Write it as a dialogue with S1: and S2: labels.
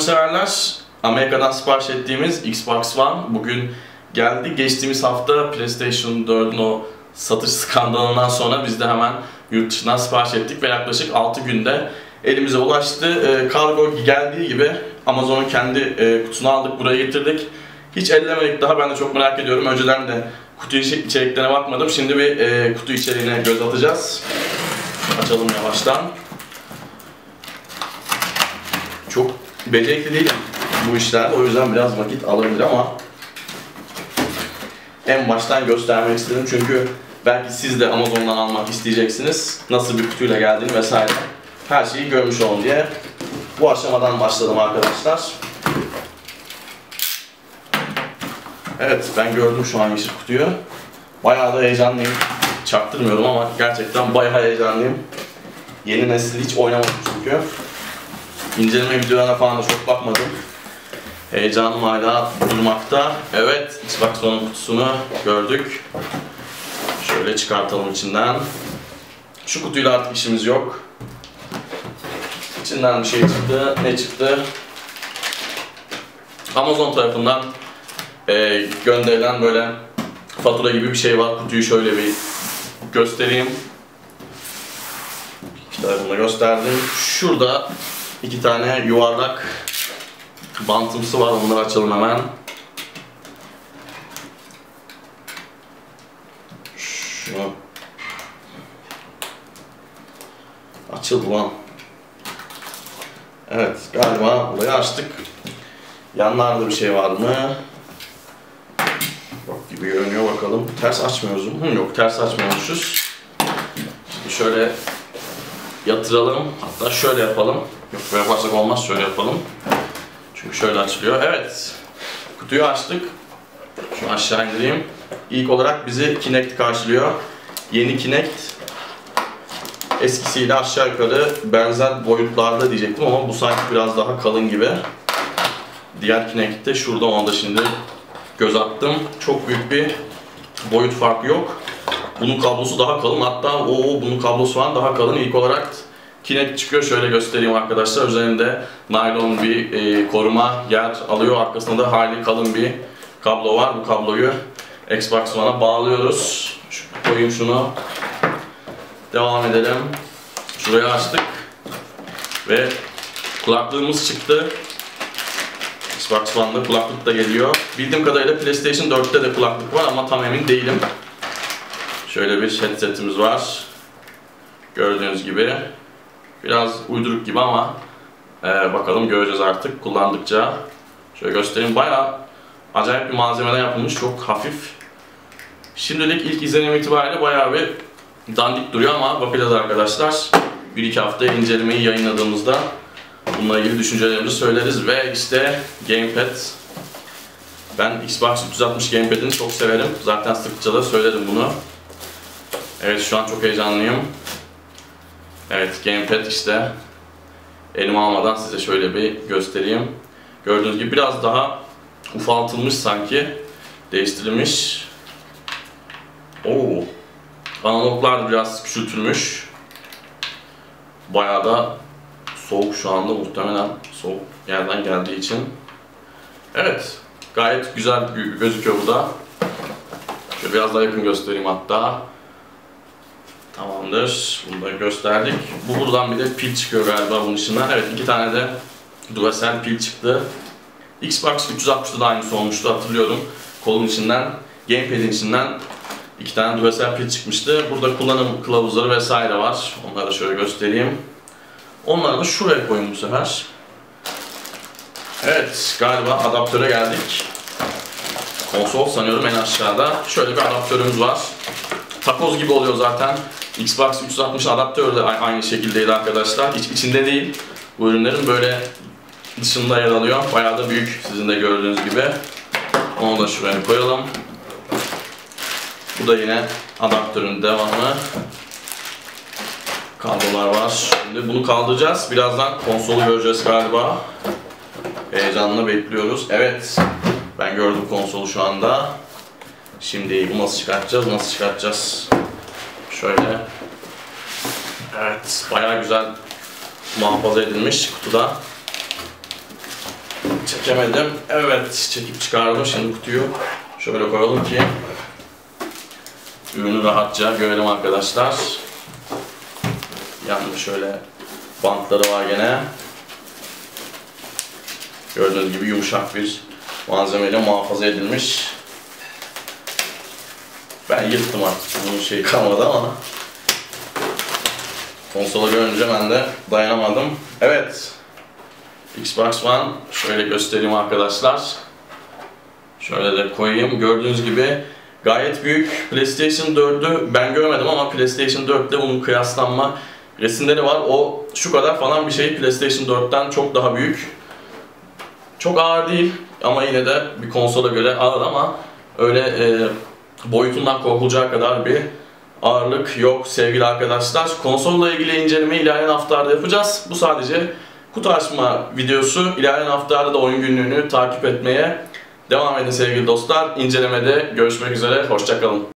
S1: severler. Amerika'dan sipariş ettiğimiz Xbox One bugün geldi. Geçtiğimiz hafta PlayStation 4'ün o satış skandalından sonra biz de hemen yurt dışından sipariş ettik ve yaklaşık 6 günde elimize ulaştı. E, kargo geldiği gibi Amazon'un kendi e, kutusunu aldık, buraya getirdik. Hiç ellemedik daha, ben de çok merak ediyorum. Önceden de kutu içeriklerine bakmadım. Şimdi bir e, kutu içeriğine göz atacağız. Açalım yavaştan. Çok becerikli değilim bu işler. O yüzden biraz vakit alabilir ama en baştan göstermek istedim çünkü belki siz de Amazon'dan almak isteyeceksiniz. Nasıl bir kutuyla geldiğini vesaire. Her şeyi görmüş olun diye. Bu aşamadan başladım arkadaşlar. Evet ben gördüm şu an yeşil kutuyu. Bayağı da heyecanlıyım. Çaktırmıyorum ama gerçekten bayağı heyecanlıyım. Yeni nesil hiç oynamadım çünkü. İnceleme videolarına falan da çok bakmadım. Heyecanım hala durmakta. Evet, Xbox One'un kutusunu gördük. Şöyle çıkartalım içinden. Şu kutuyla artık işimiz yok. İçinden bir şey çıktı. Ne çıktı? Amazon tarafından e, gönderilen böyle fatura gibi bir şey var. Kutuyu şöyle bir göstereyim. İki tarafını gösterdim. Şurada iki tane yuvarlak bantımsı var. Onları açalım hemen. Şunu açıldı lan. Evet galiba burayı açtık. Yanlarda bir şey var mı? Yok gibi görünüyor bakalım. Ters açmıyoruz mu? Hı, yok ters açmıyormuşuz. Şimdi şöyle yatıralım. Hatta şöyle yapalım. Yok böyle yaparsak olmaz. Şöyle yapalım. Çünkü şöyle açılıyor. Evet. Kutuyu açtık. Şu aşağı indireyim. İlk olarak bizi Kinect karşılıyor. Yeni Kinect eskisiyle aşağı yukarı benzer boyutlarda diyecektim ama bu sanki biraz daha kalın gibi. Diğer Kinect de şurada onu da şimdi göz attım. Çok büyük bir boyut farkı yok. Bunun kablosu daha kalın. Hatta o bunun kablosu falan daha kalın. İlk olarak Kinect çıkıyor. Şöyle göstereyim arkadaşlar. Üzerinde naylon bir e, koruma yer alıyor. Arkasında da hali kalın bir kablo var. Bu kabloyu Xbox One'a bağlıyoruz. Şu, koyayım şunu. Devam edelim. Şurayı açtık. Ve kulaklığımız çıktı. Xbox One'da kulaklık da geliyor. Bildiğim kadarıyla PlayStation 4'te de kulaklık var ama tam emin değilim. Şöyle bir headsetimiz var. Gördüğünüz gibi. Biraz uyduruk gibi ama e, bakalım göreceğiz artık kullandıkça. Şöyle göstereyim. Bayağı acayip bir malzemeden yapılmış. Çok hafif. Şimdilik ilk izlenim itibariyle bayağı bir dandik duruyor ama bakacağız arkadaşlar. Bir iki hafta incelemeyi yayınladığımızda bununla ilgili düşüncelerimizi söyleriz ve işte Gamepad ben Xbox 360 Gamepad'ini çok severim. Zaten sıkça da söyledim bunu. Evet şu an çok heyecanlıyım. Evet Gamepad işte elime almadan size şöyle bir göstereyim. Gördüğünüz gibi biraz daha ufaltılmış sanki. Değiştirilmiş. Oo. Analoglar biraz küçültülmüş. Bayağı da soğuk şu anda muhtemelen soğuk yerden geldiği için. Evet, gayet güzel gözüküyor bu da. Şöyle biraz daha yakın göstereyim hatta. Tamamdır, bunu da gösterdik. Bu buradan bir de pil çıkıyor galiba bunun içinden. Evet, iki tane de Duracell pil çıktı. Xbox 360'da da aynısı olmuştu hatırlıyorum. Kolun içinden, Gamepad'in içinden iki tane Duracell pil çıkmıştı. Burada kullanım kılavuzları vesaire var. Onları da şöyle göstereyim. Onları da şuraya koyun bu sefer. Evet, galiba adaptöre geldik. Konsol sanıyorum en aşağıda. Şöyle bir adaptörümüz var. Takoz gibi oluyor zaten. Xbox 360 adaptör de aynı şekildeydi arkadaşlar. Hiç içinde değil. Bu ürünlerin böyle dışında yer alıyor. Bayağı da büyük sizin de gördüğünüz gibi. Onu da şuraya koyalım. Bu da yine adaptörün devamı. Kablolar var. Şimdi bunu kaldıracağız. Birazdan konsolu göreceğiz galiba. Heyecanla bekliyoruz. Evet. Ben gördüm konsolu şu anda. Şimdi bu nasıl çıkartacağız? Nasıl çıkartacağız? Şöyle. Evet. Bayağı güzel muhafaza edilmiş kutuda. Çekemedim. Evet, çekip çıkardım. Şimdi kutuyu şöyle koyalım ki ürünü rahatça görelim arkadaşlar. Yanında şöyle bantları var gene. Gördüğünüz gibi yumuşak bir malzemeyle muhafaza edilmiş. Ben yırttım artık. Bunun şey kalmadı ama. Konsolu görünce ben de dayanamadım. Evet. Xbox One şöyle göstereyim arkadaşlar. Şöyle de koyayım. Gördüğünüz gibi gayet büyük. PlayStation 4'ü ben görmedim ama PlayStation 4 ile bunun kıyaslanma resimleri var. O şu kadar falan bir şey PlayStation 4'ten çok daha büyük. Çok ağır değil ama yine de bir konsola göre ağır ama öyle e, boyutundan korkulacağı kadar bir ağırlık yok sevgili arkadaşlar. Konsolla ilgili incelemeyi ilerleyen haftalarda yapacağız. Bu sadece kutu açma videosu. İlerleyen haftalarda da oyun günlüğünü takip etmeye devam edin sevgili dostlar. İncelemede görüşmek üzere. Hoşçakalın.